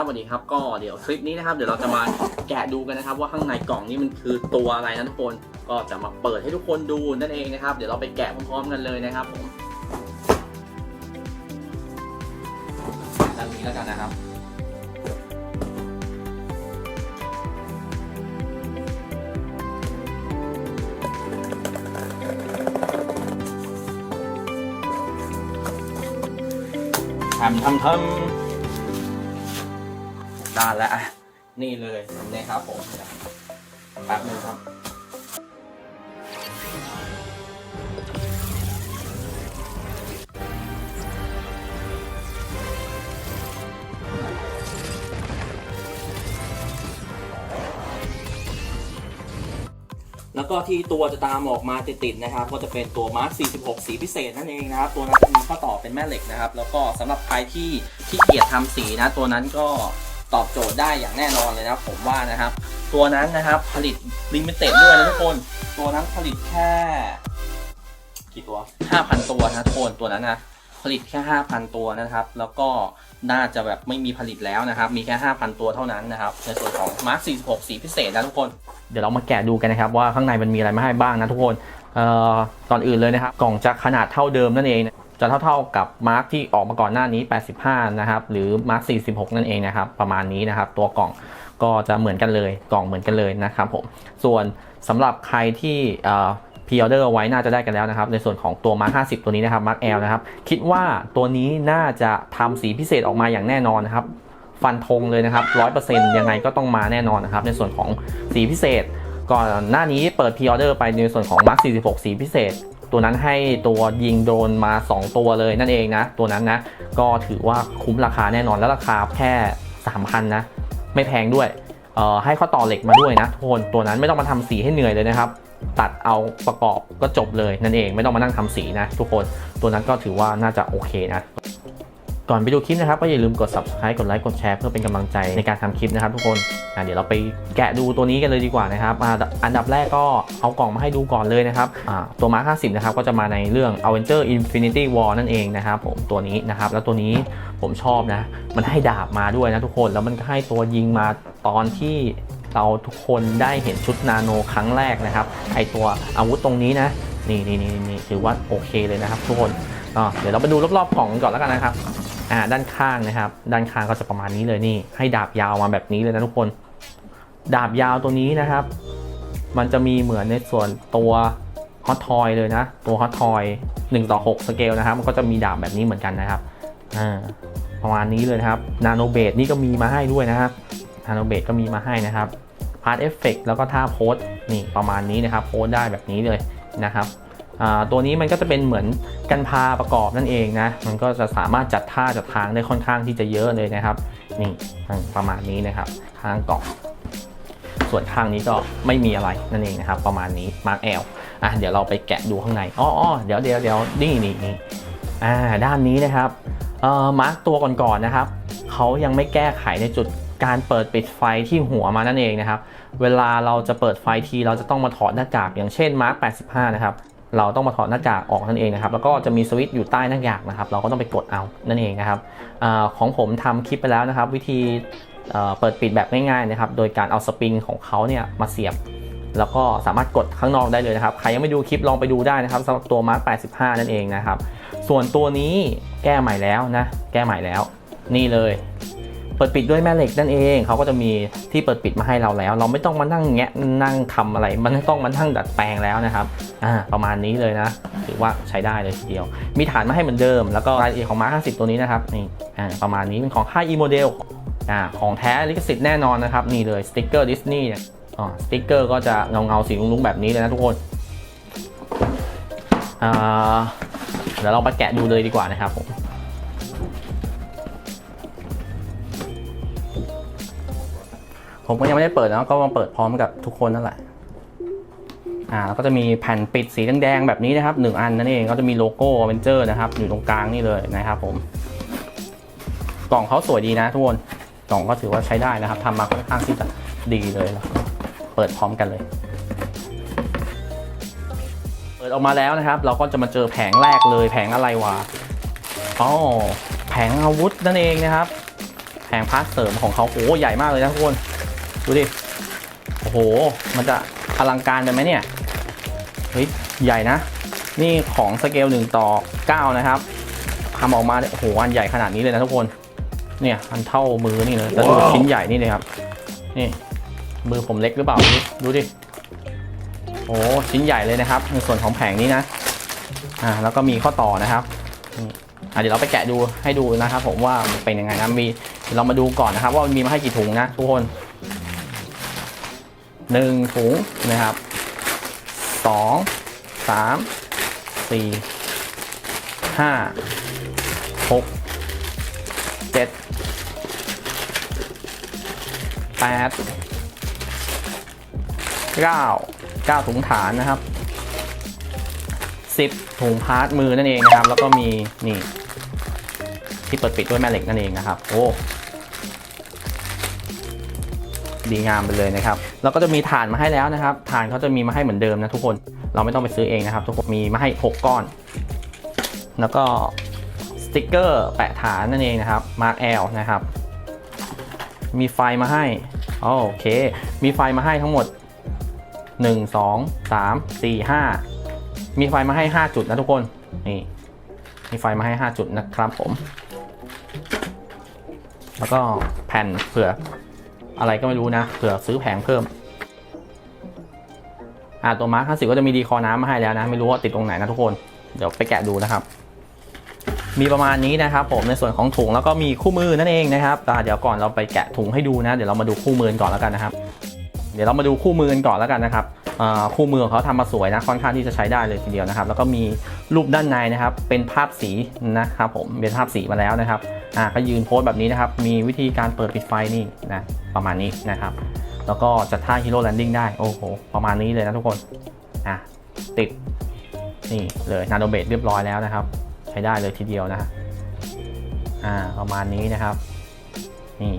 ครับสวัสดีครับก็เดี๋ยวคลิปนี้นะครับเดี๋ยวเราจะมาแกะดูกันนะครับ ว่าข้างในกล่องนี้มันคือตัวอะไรนะทุกคนก็จะมาเปิดให้ทุกคนดูนั่นเองนะครับ เดี๋ยวเราไปแกะพร้อมๆกันเลยนะครับผมด้านนี้แล้วกันนะครับทำทำทำ ได้แล้วอะนี่เลยนะครับผมแป๊บนึงครับแล้วก็ที่ตัวจะตามออกมาติดๆนะครับ ก็จะเป็นตัวมาร์ค46 สีพิเศษนั่นเองนะครับ ตัวนั้นจะมีข้อต่อเป็นแม่เหล็กนะครับ แล้วก็สำหรับใครที่ที่เกียจทำสีนะ ตัวนั้นก็ ตอบโจทย์ได้อย่างแน่นอนเลยนะครับผมว่านะครับ ตัวนั้นนะครับผลิตลิมิเต็ดด้วยนะทุกคน ตัวนั้นผลิตแค่ กี่ตัว 5,000 ตัวนะทุกคนตัวนั้นนะผลิตแค่ 5,000 ตัวนะครับ แล้วก็น่าจะแบบไม่มีผลิตแล้วนะครับ มีแค่ 5,000 ตัวเท่านั้นนะครับ ในส่วนของมาร์ค46 สีพิเศษนะทุกคน เดี๋ยวเรามาแกะดูกันนะครับ ว่าข้างในมันมีอะไรมาให้บ้างนะทุกคน เอ่อ ก่อนอื่นเลยนะครับ กล่องจะขนาดเท่าเดิมนั่นเองนะ จะเท่าๆกับมาร์คที่ออกมาก่อนหน้านี้ 85 นะครับ หรือมาร์ค46 นั่นเองนะครับ ประมาณนี้นะครับ ตัวกล่องก็จะเหมือนกันเลย กล่องเหมือนกันเลยนะครับผม ส่วนสำหรับใครที่เอ่อพ r ออเดอร์ไว้น่าจะได้กันแล้วนะครับ ในส่วนของตัว Mark 50 ตัวนี้นะครับ Mark L นะครับ คิดว่าตัวนี้น่าจะทำสีพิเศษออกมาอย่างแน่นอนนะครับ ฟันธงเลยนะครับ 100%ยังไงก็ต้องมาแน่นอนนะครับ ในส่วนของสีพิเศษ ก่อนหน้านี้เปิดพ r ออเดอร์ไปในส่วนของ Mark 46 สีพิเศษ ตัวนั้นให้ตัวยิงโดรนมา 2 ตัวเลยนั่นเองนะ ตัวนั้นนะ ก็ถือว่าคุ้มราคาแน่นอนแล้วราคาแค่ 3,000 นะ ไม่แพงด้วยเอ่อให้ข้อต่อเหล็กมาด้วยนะทุกคนตัวนั้นไม่ต้องมาทำสีให้เหนื่อยเลยนะครับ ตัดเอาประกอบก็จบเลยนั่นเองไม่ต้องมานั่งทำสีนะ ทุกคนตัวนั้นก็ถือว่าน่าจะโอเคนะ ก่อนไปดูคลิปนะครับก็อย่าลืมกด subscribe กดไลค์กดแชร์เพื่อเป็นกำลังใจในการทำคลิปนะครับทุกคนอะเดี๋ยวเราไปแกะดูตัวนี้กันเลยดีกว่านะครับอะอันดับแรกก็เอากล่องมาให้ดูก่อนเลยนะครับอะตัวมาร์ค50 นะครับก็จะมาในเรื่อง Avenger Infinity War นั่นเองนะครับผมตัวนี้นะครับ แล้วตัวนี้ผมชอบนะ มันให้ดาบมาด้วยนะทุกคนแล้วมันก็ให้ตัวยิงมาตอนที่เราทุกคนได้เห็นชุดนาโนครั้งแรกนะครับไอตัวอาวุธตรงนี้นะนี่นี่นี่นี่ถือว่าโอเคเลยนะครับ ทุกคนอะเดี๋ยวเราไปดูรอบๆกล่องกันก่อนแล้วกันนะครับ อ่าด้านข้างนะครับ ด้านข้างก็จะประมาณนี้เลยนี่ ให้ดาบยาวมาแบบนี้เลยนะทุกคน ดาบยาวตัวนี้นะครับ มันจะมีเหมือนในส่วนตัวฮอตทอยเลยนะ ตัวฮอตทอย1ต่อ6สเกลนะครับ มันก็จะมีดาบแบบนี้เหมือนกันนะครับอ่าประมาณนี้เลยนะครับนาโนเบดนี่ก็มีมาให้ด้วยนะครับนาโนเบดก็มีมาให้นะครับพาร์ตเอฟเฟกแล้วก็ท่าโพสนี่ประมาณนี้นะครับโพสได้แบบนี้เลยนะครับ ตัวนี้มันก็จะเป็นเหมือนกันพาประกอบนั่นเองนะ มันก็จะสามารถจัดท่าจัดทางได้ค่อนข้างที่จะเยอะเลยนะครับ นี่ประมาณนี้นะครับ ข้างกล่องส่วนข้างนี้ก็ไม่มีอะไรนั่นเองนะครับ ประมาณนี้มาร์กแอลอะเดี๋ยวเราไปแกะดูข้างในอ๋อออเดี๋ยวเดี๋ยวเดี๋ยวนี่นี่นี่อ่าด้านนี้นะครับเอ่อมาร์กตัวก่อนๆนะครับเขายังไม่แก้ไขในจุดการเปิดปิดไฟที่หัวมานั่นเองนะครับ เวลาเราจะเปิดไฟทีเราจะต้องมาถอดหน้ากากอย่างเช่นมาร์ก85 นะครับ เราต้องมาถอดหน้ากากออกนั่นเองนะครับแล้วก็จะมีสวิตช์อยู่ใต้หน้ากากนะครับ เราก็ต้องไปกดเอานั่นเองนะครับอของผมทำคลิปไปแล้วนะครับ วิธีเปิดปิดแบบง่ายๆนะครับ โดยการเอาสปริงของเขาเนี่ยมาเสียบ แล้วก็สามารถกดข้างนอกได้เลยนะครับ ใครยังไม่ดูคลิปลองไปดูได้นะครับสำหรับตัวมาร์ค85 นั่นเองนะครับ ส่วนตัวนี้แก้ใหม่แล้วนะ แก้ใหม่แล้ว นี่เลย เปิดปิดด้วยแม่เหล็กนั่นเองเขาก็จะมีที่เปิดปิดมาให้เราแล้ว เราไม่ต้องมานั่งแงะนั่งทำอะไร มันไม่ต้องมานั่งดัดแปลงแล้วนะครับอ่าประมาณนี้เลยนะถือว่าใช้ได้เลยทีเดียว มีฐานมาให้เหมือนเดิม แล้วก็รายละเอียดของมาร์ค50ตัวนี้นะครับนี่อ่าประมาณนี้เป็นของค่าย e model อ่าของแท้ลิขสิทธิ์แน่นอนนะครับนี่เลยสติกเกอร์ดิสนีย์อ๋อสติกเกอร์ก็จะเงาเงาๆสีลุ้งๆแบบนี้เลยนะทุกคนอ่าเดี๋ยวเราไปแกะดูเลยดีกว่านะครับผม ผมก็ยังไม่ได้เปิดนะก็มาเปิดพร้อมกับทุกคนนั่นแหละอ่าแล้วก็จะมีแผ่นปิดสีแดงๆแบบนี้นะครับหนึ่งอันนั่นเองก็จะมีโลโก้เวนเจอร์นะครับ อยู่ตรงกลางนี่เลยนะครับผม กล่องเขาสวยดีนะทุกคน กล่องก็ถือว่าใช้ได้นะครับทำมาค่อนข้างที่จะดีเลยแล้วเปิดพร้อมกันเลย เปิดออกมาแล้วนะครับ เราก็จะมาเจอแผงแรกเลย แผงอะไรวะอ๋อแผงอาวุธนั่นเองนะครับ แผงพาร์ทเสริมของเขาโอ้ใหญ่มากเลยนะทุกคน ดูดิ โอ้โห มันจะอลังการไปไหมเนี่ย เฮ้ย ใหญ่นะ นี่ของสเกล1ต่อ9 นะครับทำออกมาเนี่ยโอ้โห อันใหญ่ขนาดนี้เลยนะทุกคน เนี่ย อันเท่ามือนี่เลยแล้วดูชิ้นใหญ่นี่เลยครับ นี่ มือผมเล็กหรือเปล่าดูดิดูดิ โอ้ชิ้นใหญ่เลยนะครับ ในส่วนของแผงนี้นะ อ่า แล้วก็มีข้อต่อนะครับนี่อะเดี๋ยวเราไปแกะดูให้ดูนะครับผมว่ามันเป็นยังไงนะมีเดี๋ยวเรามาดูก่อนนะครับ ว่ามันมีมาให้กี่ถุงนะทุกคน หนึ่งถุงนะครับสองสามสี่ห้าหกเจ็ดแปดเก้าเก้าถุงฐานนะครับสิบถุงพาร์ทมือนั่นเองนะครับ แล้วก็มีนี่ที่เปิดปิดด้วยแม่เหล็กนั่นเองนะครับ โอ้ ดีงามไปเลยนะครับแล้วก็จะมีฐานมาให้แล้วนะครับฐานเขาจะมีมาให้เหมือนเดิมนะทุกคนเราไม่ต้องไปซื้อเองนะครับ ทุกคนมีมาให้ 6 ก้อน แล้วก็สติกเกอร์แปะฐานนั่นเองนะครับมาร์กแอลนะครับ มีไฟมาให้โอเค มีไฟมาให้ทั้งหมด 1 2 3 4 5 มีไฟมาให้ 5 จุดนะทุกคนนี่มีไฟมาให้ 5 จุดนะครับผม แล้วก็แผ่นเผื่อ อะไรก็ไม่รู้นะเผื่อซื้อแผงเพิ่มอ่าตัวมาร์ค50ก็จะมีดีคอน้ำมาให้แล้วนะ ไม่รู้ว่าติดตรงไหนนะทุกคน เดี๋ยวไปแกะดูนะครับ มีประมาณนี้นะครับ ผมในส่วนของถุงแล้วก็มีคู่มือนั่นเองนะครับอ่เดี๋ยวก่อนเราไปแกะถุงให้ดูนะ เดี๋ยวเรามาดูคู่มือก่อนแล้วกันนะครับ เดี๋ยวเรามาดูคู่มือกันก่อนแล้วกันนะครับ คู่มือของเขาทำมาสวยนะค่อนข้างที่จะใช้ได้เลยทีเดียวนะครับ แล้วก็มีรูปด้านในนะครับ เป็นภาพสีนะครับผมเป็นภาพสีมาแล้วนะครับอ่าก็ยืนโพสแบบนี้นะครับ มีวิธีการเปิดปิดไฟนี่นะประมาณนี้นะครับ แล้วก็จัดท่าฮีโร่แลนดิ้งได้โอ้โหประมาณนี้เลยนะทุกคนอะติดนี่เลยนาโนเบดเรียบร้อยแล้วนะครับ ใช้ได้เลยทีเดียวนะฮะอ่าประมาณนี้นะครับนี่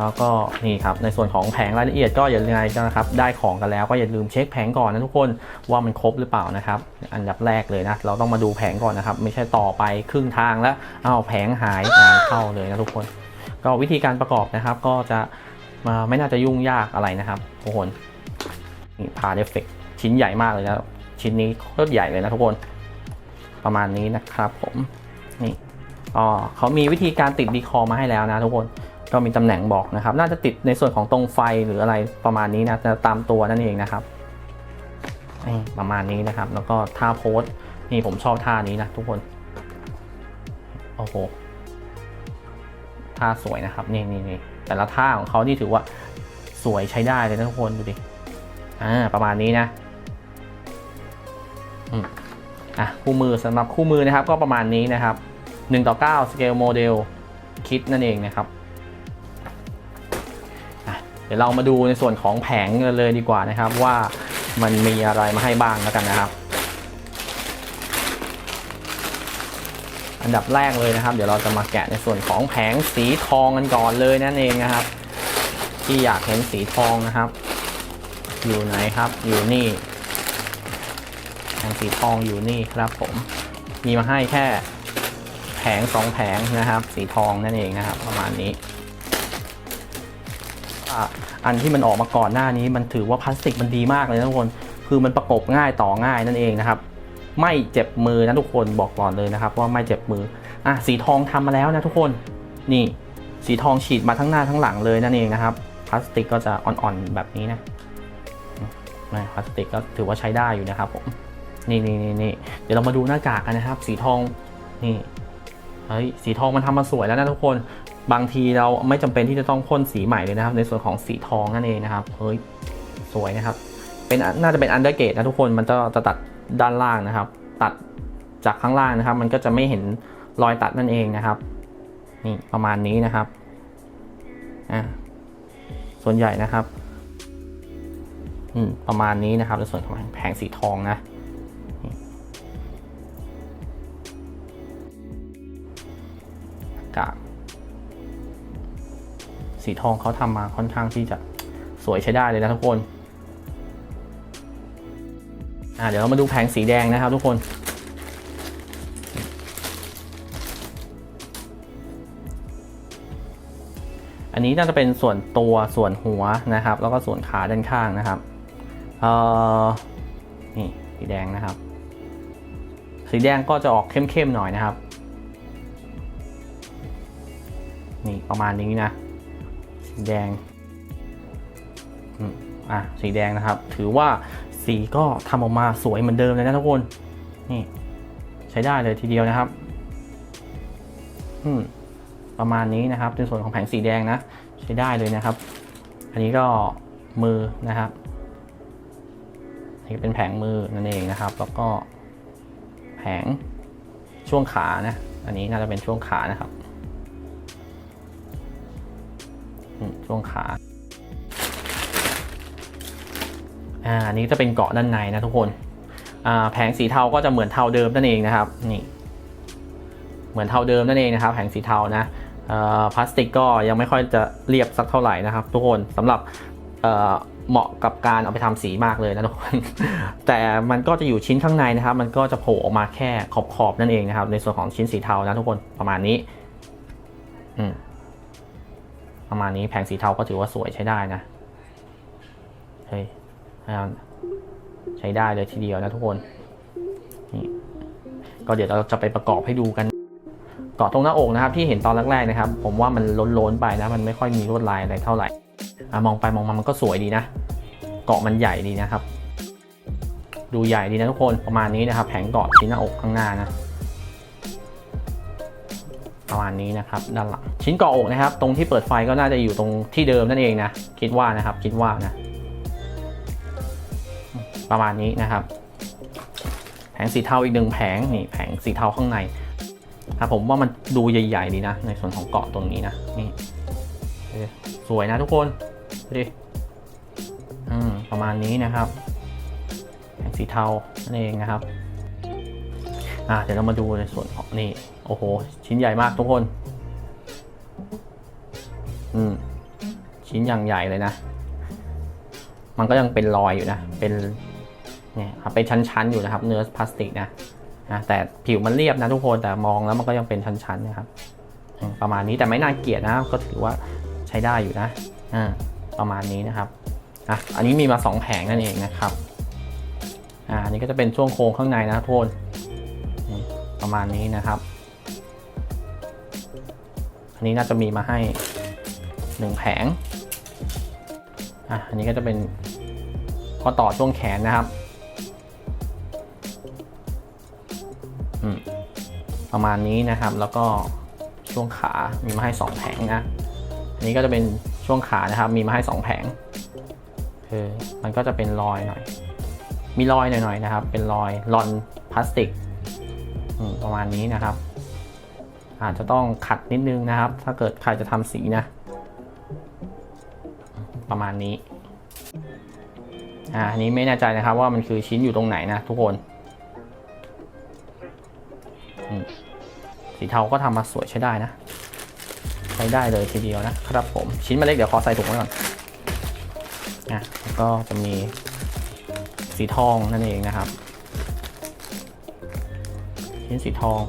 แล้วก็นี่ครับในส่วนของแผงรายละเอียดก็อย่าลืมนะครับได้ของกันแล้วก็อย่าลืมเช็คแผงก่อนนะทุกคนว่ามันครบหรือเปล่านะครับ อันดับแรกเลยนะเราต้องมาดูแผงก่อนนะครับ ไม่ใช่ต่อไปครึ่งทางแล้วอ้าวแผงหายงานเข้าเลยนะทุกคน ก็วิธีการประกอบนะครับ ก็จะมาไม่น่าจะยุ่งยากอะไรนะครับทุกคนนี่พาเดฟเฟกชิ้นใหญ่มากเลยนะชิ้นนี้โคตรใหญ่เลยนะทุกคน ประมาณนี้นะครับผมนี่อ๋อเขามีวิธีการติดดีคอมาให้แล้วนะทุกคน ก็มีตำแหน่งบอกนะครับ น่าจะติดในส่วนของตรงไฟหรืออะไรประมาณนี้นะจะตามตัวนั่นเองนะครับประมาณนี้นะครับ แล้วก็ท่าโพสนี่ผมชอบท่านี้นะทุกคน โอ้โหท่าสวยนะครับนี่นี่นี่แต่ละท่าของเขานี่ถือว่าสวยใช้ได้เลยนะทุกคนดูดิอ่าประมาณนี้นะอืมอะคู่มือสำหรับคู่มือนะครับ ก็ประมาณนี้นะครับ1ต่อ9 scale model คิดนั่นเองนะครับ ดี๋ยวเรามาดูในส่วนของแผงกันเลยดีกว่านะครับ ว่ามันมีอะไรมาให้บ้างแล้วกันนะครับ อันดับแรกเลยนะครับ เดี๋ยวเราจะมาแกะในส่วนของแผงสีทองกันก่อนเลยนั่นเองนะครับ ที่อยากเห็นสีทองนะครับ อยู่ไหนครับอยู่นี่แผงสีทองอยู่นี่ครับผมมีมาให้แค่แผงสองแผงนะครับ สีทองนั่นเองนะครับ ประมาณนี้ อันที่มันออกมาก่อนหน้านี้มันถือว่าพลาสติกมันดีมากเลยนะทุกคน คือมันประกบง่ายต่อง่ายนั่นเองนะครับ ไม่เจ็บมือนะทุกคนบอกก่อนเลยนะครับ ว่าไม่เจ็บมืออะสีทองทำมาแล้วนะทุกคนนี่สีทองฉีดมาทั้งหน้าทั้งหลังเลยนั่นเองนะครับพลาสติกก็จะอ่อนๆแบบนี้นะนะพลาสติกก็ถือว่าใช้ได้อยู่นะครับผมนี่นี่นี่นี่เดี๋ยวเรามาดูหน้ากากกันนะครับ สีทองนี่เฮ้ยสีทองมันทำมาสวยแล้วนะทุกคน บางทีเราไม่จำเป็นที่จะต้องพ่นสีใหม่เลยนะครับ ในส่วนของสีทองนั่นเองนะครับเฮ้ยสวยนะครับ เป็นน่าจะเป็นอันเดอร์เกตนะทุกคนมันจะจะตัดด้านล่างนะครับ ตัดจากข้างล่างนะครับ มันก็จะไม่เห็นรอยตัดนั่นเองนะครับ นี่ประมาณนี้นะครับอ่าส่วนใหญ่นะครับอืมประมาณนี้นะครับในส่วนของแผงสีทองนะกาก สีทองเขาทำมาค่อนข้างที่จะสวยใช้ได้เลยนะทุกคนเดี๋ยวเรามาดูแผงสีแดงนะครับทุกคน อันนี้น่าจะเป็นส่วนตัวส่วนหัวนะครับ แล้วก็ส่วนขาด้านข้างนะครับนี่สีแดงนะครับ สีแดงก็จะออกเข้มๆหน่อยนะครับ นี่ประมาณนี้นะ สีแดงอะสีแดงนะครับ ถือว่าสีก็ทำออกมาสวยเหมือนเดิมเลยนะทุกคนนี่ใช้ได้เลยทีเดียวนะครับอืมประมาณนี้นะครับในส่วนของแผงสีแดงนะ ใช้ได้เลยนะครับ อันนี้ก็มือนะครับนี่เป็นแผงมือนั่นเองนะครับ แล้วก็แผงช่วงขานะ อันนี้น่าจะเป็นช่วงขานะครับ ช่วงขาอ่านี้จะเป็นเกาะด้านในนะทุกคนอ่าแผงสีเทาก็จะเหมือนเทาเดิมนั่นเองนะครับนี่เหมือนเทาเดิมนั่นเองนะครับแผงสีเทานะอ่อพลาสติกก็ยังไม่ค่อยจะเรียบสักเท่าไหร่นะครับ ทุกคนสำหรับเอ่อเหมาะกับการเอาไปทำสีมากเลยนะทุกคน แต่มันก็จะอยู่ชิ้นข้างในนะครับ มันก็จะโผล่ออกมาแค่ขอบๆนั่นเองนะครับ ในส่วนของชิ้นสีเทานะทุกคนประมาณนี้ อืม ประมาณนี้แผงสีเทาก็ถือว่าสวยใช้ได้นะเฮ้ยใช้ได้เลยทีเดียวนะทุกคนนี่ก็เดี๋ยวเราจะไปประกอบให้ดูกันเกาะตรงหน้าอกนะครับที่เห็นตอนแรกๆนะครับ ผมว่ามันล้นๆไปนะ มันไม่ค่อยมีลวดลายอะไรเท่าไหร่อมองไปมองมามันก็สวยดีนะ เกาะมันใหญ่ดีนะครับ ดูใหญ่ดีนะทุกคนประมาณนี้นะครับ แผงเกาะชิ้นหน้าอกข้างหน้านะ ประมาณนี้นะครับด้านหลังชิ้นเกาะอกนะครับ ตรงที่เปิดไฟก็น่าจะอยู่ตรงที่เดิมนั่นเองนะคิดว่านะครับ คิดว่านะ ประมาณนี้นะครับ แผงสีเทาอีกหนึ่งแผงนี่แผงสีเทาข้างในครับผมว่ามันดูใหญ่ๆดีนะ ในส่วนของเกาะตรงนี้นะนี่สวยนะทุกคนดูดิอืมประมาณนี้นะครับแผงสีเทานั่นเองนะครับอ่าเดี๋ยวเรามาดูในส่วนของนี่ โอ้โห ชิ้นใหญ่มากทุกคน อืม ชิ้นอย่างใหญ่เลยนะ มันก็ยังเป็นรอยอยู่นะ เป็นเนี่ยครับเป็นชั้นๆอยู่นะครับ เนื้อพลาสติกนะนะแต่ผิวมันเรียบนะทุกคนแต่มองแล้วมันก็ยังเป็นชั้นๆนะครับ ประมาณนี้แต่ไม่น่าเกลียดนะ ก็ถือว่าใช้ได้อยู่นะอ่าประมาณนี้นะครับอะอันนี้มีมา 2 แผงนั่นเองนะครับอ่าอันนี้ก็จะเป็นช่วงโค้งข้างในนะทุกคนประมาณนี้นะครับ อันนี้น่าจะมีมาให้1แผงอะอันนี้ก็จะเป็นข้อต่อช่วงแขนนะครับอืมประมาณนี้นะครับแล้วก็ช่วงขามีมาให้ 2 แผงนะอันนี้ก็จะเป็นช่วงขานะครับ มีมาให้ 2 แผงคือมันก็จะเป็นรอยหน่อย มีรอยหน่อยๆนะครับ เป็นรอยรอนพลาสติกอืมประมาณนี้นะครับ อาจจะต้องขัดนิดนึงนะครับ ถ้าเกิดใครจะทำสีนะ ประมาณนี้อ่าอันนี้ไม่แน่ใจนะครับว่ามันคือชิ้นอยู่ตรงไหนนะทุกคนสีเทาก็ทำมาสวยใช้ได้นะใช้ได้เลยทีเดียวนะครับผมชิ้นมาเล็กเดี๋ยวขอใส่ถุงไว้ก่อนอะแล้วก็จะมีสีทองนั่นเองนะครับ ชิ้นสีทอง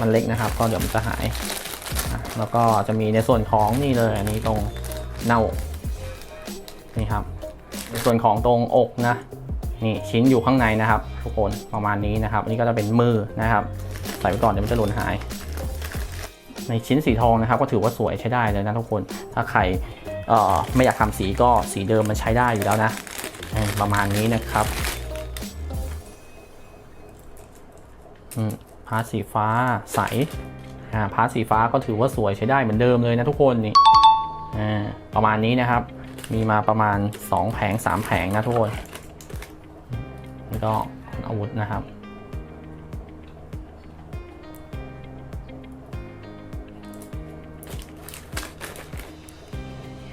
มันเล็กนะครับ ก็เดี๋ยวมันจะหาย แล้วก็จะมีในส่วนของนี่เลยอันนี้ตรงหน้าอกนี่ครับ ในส่วนของตรงอกนะนี่ชิ้นอยู่ข้างในนะครับ ทุกคนประมาณนี้นะครับ อันนี้ก็จะเป็นมือนะครับ ใส่ไว้ก่อนเดี๋ยวมันจะหล่นหาย ในชิ้นสีทองนะครับ ก็ถือว่าสวยใช้ได้เลยนะทุกคนถ้าใครไม่อยากทำสีก็สีเดิมมันใช้ได้อยู่แล้วนะประมาณนี้นะครับอืม พาสีฟ้าใสอ่าพาสีฟ้าก็ถือว่าสวยใช้ได้เหมือนเดิมเลยนะทุกคนนี่อ่าประมาณนี้นะครับ มีมาประมาณ 2 แผง 3 แผงนะทุกคนนี่ก็อาวุธนะครับ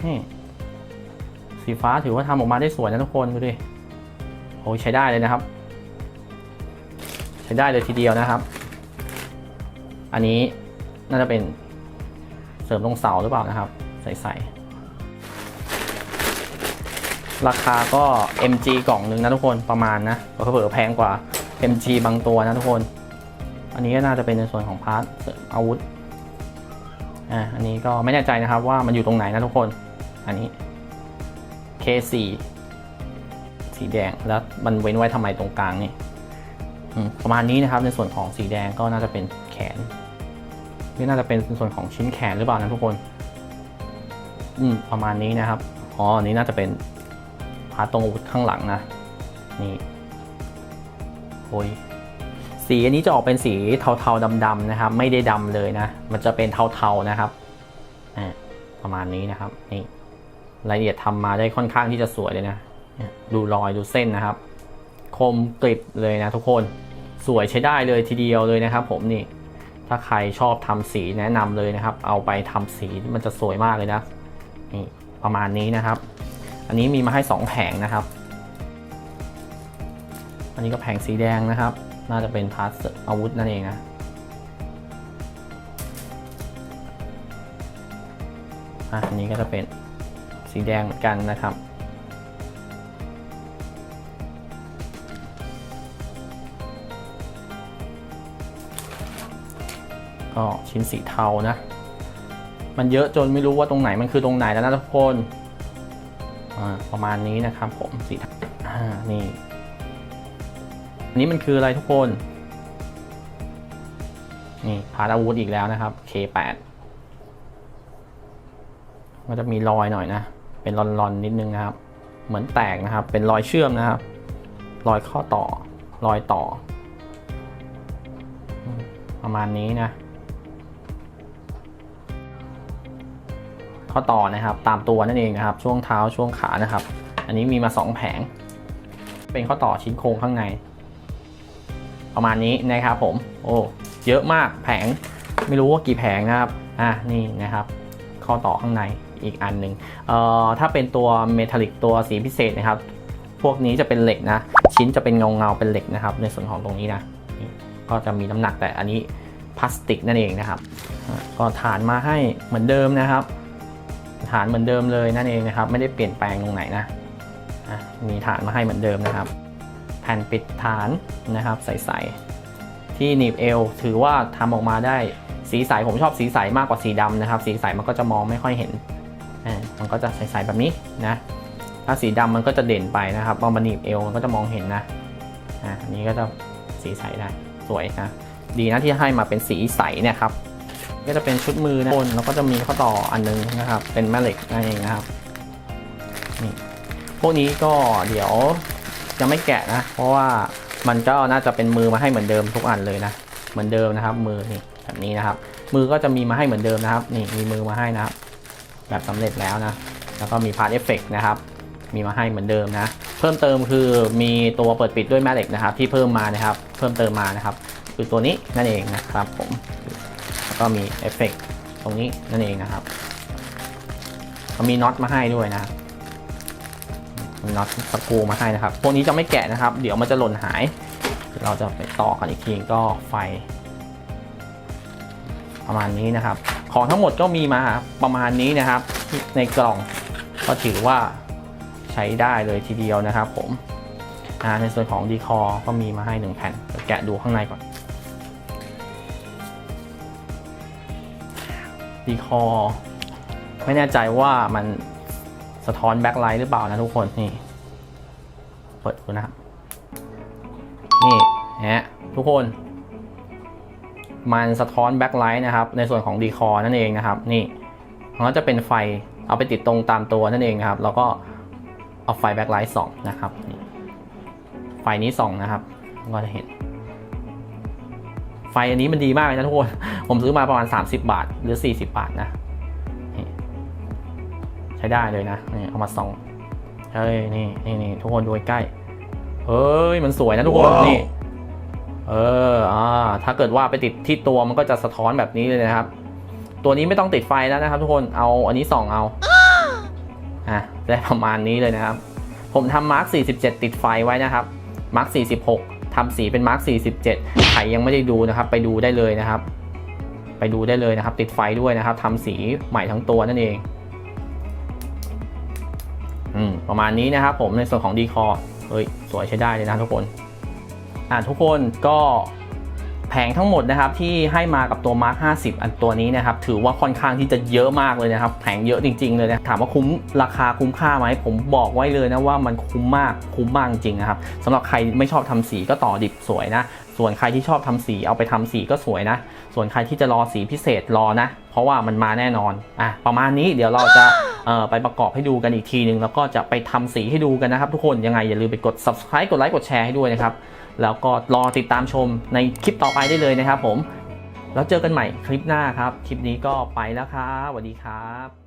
นี่สีฟ้าถือว่าทำออกมาได้สวยนะทุกคนดูดิ โอ้ยใช้ได้เลยนะครับ ใช้ได้เลยทีเดียวนะครับ อันนี้น่าจะเป็นเสริมตรงเสาหรือเปล่านะครับ ใส่ๆราคาก็ MG กล่องหนึ่งนะทุกคนประมาณนะก็เผื่อแพงกว่า MG บางตัวนะทุกคน อันนี้ก็น่าจะเป็นในส่วนของพาร์ทเสริมอาวุธอ่าอันนี้ก็ไม่แน่ใจนะครับว่ามันอยู่ตรงไหนนะทุกคน อันนี้ K4 สีแดงแล้วมันเว้นไว้ทำไมตรงกลางนี่ประมาณนี้นะครับในส่วนของสีแดงก็น่าจะเป็นแขน นี่น่าจะเป็นส่วนของชิ้นแขนหรือเปล่านะทุกคน อืมประมาณนี้นะครับ อ๋ออันนี้น่าจะเป็นพาตรงอาวุธข้างหลังนะ นี่โอ้ยสีอันนี้จะออกเป็นสีเทาๆดำๆนะครับ ไม่ได้ดำเลยนะ มันจะเป็นเทาๆนะครับอ่าประมาณนี้นะครับ นี่รายละเอียดทำมาได้ค่อนข้างที่จะสวยเลยนะ ดูรอยดูเส้นนะครับ คมกริบเลยนะทุกคน สวยใช้ได้เลยทีเดียวเลยนะครับ ผมนี่ ถ้าใครชอบทำสีแนะนำเลยนะครับ เอาไปทำสีมันจะสวยมากเลยนะนี่ประมาณนี้นะครับ อันนี้มีมาให้ 2 แผงนะครับ อันนี้ก็แผงสีแดงนะครับ น่าจะเป็นพาร์อาวุธนั่นเองนะอะอันนี้ก็จะเป็นสีแดงเหมือนกันนะครับ ก็ชิ้นสีเทานะ มันเยอะจนไม่รู้ว่าตรงไหนมันคือตรงไหนแล้วนะทุกคนประมาณนี้นะครับผมสีเทาอ่านี่อันนี้มันคืออะไรทุกคน นี่พาอาวุธอีกแล้วนะครับ K8 ก็จะมีรอยหน่อยนะ เป็นรอนๆนิดนึงนะครับ เหมือนแตกนะครับ เป็นรอยเชื่อมนะครับ รอยข้อต่อ รอยต่อ ประมาณนี้นะ ข้อต่อนะครับ ตามตัวนั่นเองนะครับ ช่วงเท้าช่วงขานะครับ อันนี้มีมา 2 แผง เป็นข้อต่อชิ้นโครงข้างใน ประมาณนี้นะครับผม โอ้เยอะมากแผงไม่รู้ว่ากี่แผงนะครับ อะนี่นะครับ ข้อต่อข้างในอีกอันหนึ่งเอ่อถ้าเป็นตัวเมทัลลิกตัวสีพิเศษนะครับ พวกนี้จะเป็นเหล็กนะ ชิ้นจะเป็นเงาเงาเป็นเหล็กนะครับ ในส่วนของตรงนี้นะก็จะมีน้ำหนักแต่อันนี้พลาสติกนั่นเองนะครับ ก็ฐานมาให้เหมือนเดิมนะครับ ฐานเหมือนเดิมเลยนั่นเองนะครับ ไม่ได้เปลี่ยนแปลงตรงไหนนะมีฐานมาให้เหมือนเดิมนะครับ แผ่นปิดฐานนะครับใสๆที่หนีบเอวถือว่าทำออกมาได้สีใสผมชอบสีใสมากกว่าสีดำนะครับ สีใสมันก็จะมองไม่ค่อยเห็นมันก็จะใสๆแบบนี้นะถ้าสีดำมันก็จะเด่นไปนะครับพอมาหนีบเอวมันก็จะมองเห็นนะอันนี้ก็จะสีใสได้สวยนะดีนะที่ให้มาเป็นสีใสเนี่ยครับ ก็จะเป็นชุดมือนะคนแล้วก็จะมีข้อต่ออันนึงนะครับ เป็นแม่เหล็กนั่นเองนะครับนี่พวกนี้ก็เดี๋ยวจะไม่แกะนะ เพราะว่ามันก็น่าจะเป็นมือมาให้เหมือนเดิมทุกอันเลยนะ เหมือนเดิมนะครับ มือนี่แบบนี้นะครับ มือก็จะมีมาให้เหมือนเดิมนะครับ นี่มีมือมาให้นะครับ แบบสำเร็จแล้วนะ แล้วก็มีพาร์ทเอฟเฟกนะครับ มีมาให้เหมือนเดิมนะ เพิ่มเติมคือมีตัวเปิดปิดด้วยแม่เหล็กนะครับ ที่เพิ่มมานะครับ เพิ่มเติมมานะครับ คือตัวนี้นั่นเองนะครับผม แล้วก็มีเอฟเฟกต์ตรงนี้นั่นเองนะครับก็มีน็อตมาให้ด้วยนะมีน็อตสกรูมาให้นะครับ พวกนี้จะไม่แกะนะครับ เดี๋ยวมันจะหล่นหาย เราจะไปต่อกันอีกทีก็ไฟ ประมาณนี้นะครับ ของทั้งหมดก็มีมาประมาณนี้นะครับ ในกล่องก็ถือว่าใช้ได้เลยทีเดียวนะครับผมในส่วนของดีคอก็มีมาให้หนึ่งแผ่นแกะดูข้างในก่อน ดีคอไม่แน่ใจว่ามันสะท้อนแบ็คไลท์หรือเปล่านะทุกคนนี่เปิดดูนะครับนี่ฮะทุกคน มันสะท้อนแบ็คไลท์นะครับ ในส่วนของดีคอนั่นเองนะครับ นี่มันก็จะเป็นไฟเอาไปติดตรงตามตัวนั่นเองนะครับ แล้วก็เอาไฟแบ็คไลท์ส่องนะครับไฟนี้ส่องนะครับ ก็จะเห็น ไฟอันนี้มันดีมากเลยนะทุกคน ผมซื้อมาประมาณ 30 บาท หรือ 40 บาทนะนี่ใช้ได้เลยนะนี่เอามาส่องเฮ้ยนี่นี่นี่ทุกคนดูใกล้ๆเฮ้ยมันสวยนะทุกคนว้าวนี่ เอออ่าถ้าเกิดว่าไปติดที่ตัวมันก็จะสะท้อนแบบนี้เลยนะครับ ตัวนี้ไม่ต้องติดไฟแล้วนะครับ ทุกคนเอาอันนี้ส่องเอาอะได้ประมาณนี้เลยนะครับ ผมทำมาร์ค47 ติดไฟไว้นะครับมาร์ค46 ทำสีเป็นมาร์ค47ใครยังไม่ได้ดูนะครับ ไปดูได้เลยนะครับ ไปดูได้เลยนะครับ ติดไฟด้วยนะครับทำสีใหม่ทั้งตัวนั่นเองอืมประมาณนี้นะครับผมในส่วนของดีคอเฮ้ย สวยใช้ได้เลยนะทุกคน อ่าทุกคนก็ แผงทั้งหมดนะครับที่ให้มากับตัว Mark 50 อันตัวนี้นะครับถือว่าค่อนข้างที่จะเยอะมากเลยนะครับแผงเยอะจริง ๆ เลยนะถามว่าคุ้มราคาคุ้มค่าไหมผมบอกไว้เลยนะว่ามันคุ้มมากคุ้มมากจริงๆนะครับสำหรับใครไม่ชอบทำสีก็ต่อดิบสวยนะ ส่วนใครที่ชอบทำสีเอาไปทำสีก็สวยนะ ส่วนใครที่จะรอสีพิเศษรอนะ เพราะว่ามันมาแน่นอนอะประมาณนี้เดี๋ยวเราจะไปประกอบให้ดูกันอีกทีหนึ่งแล้วก็จะไปทำสีให้ดูกันนะครับ ทุกคนยังไงอย่าลืมไปกด subscribe กดไลค์กดแชร์ให้ด้วยนะครับ แล้วก็รอติดตามชมในคลิปต่อไปได้เลยนะครับผม แล้วเจอกันใหม่คลิปหน้าครับ คลิปนี้ก็ไปแล้วครับสวัสดีครับ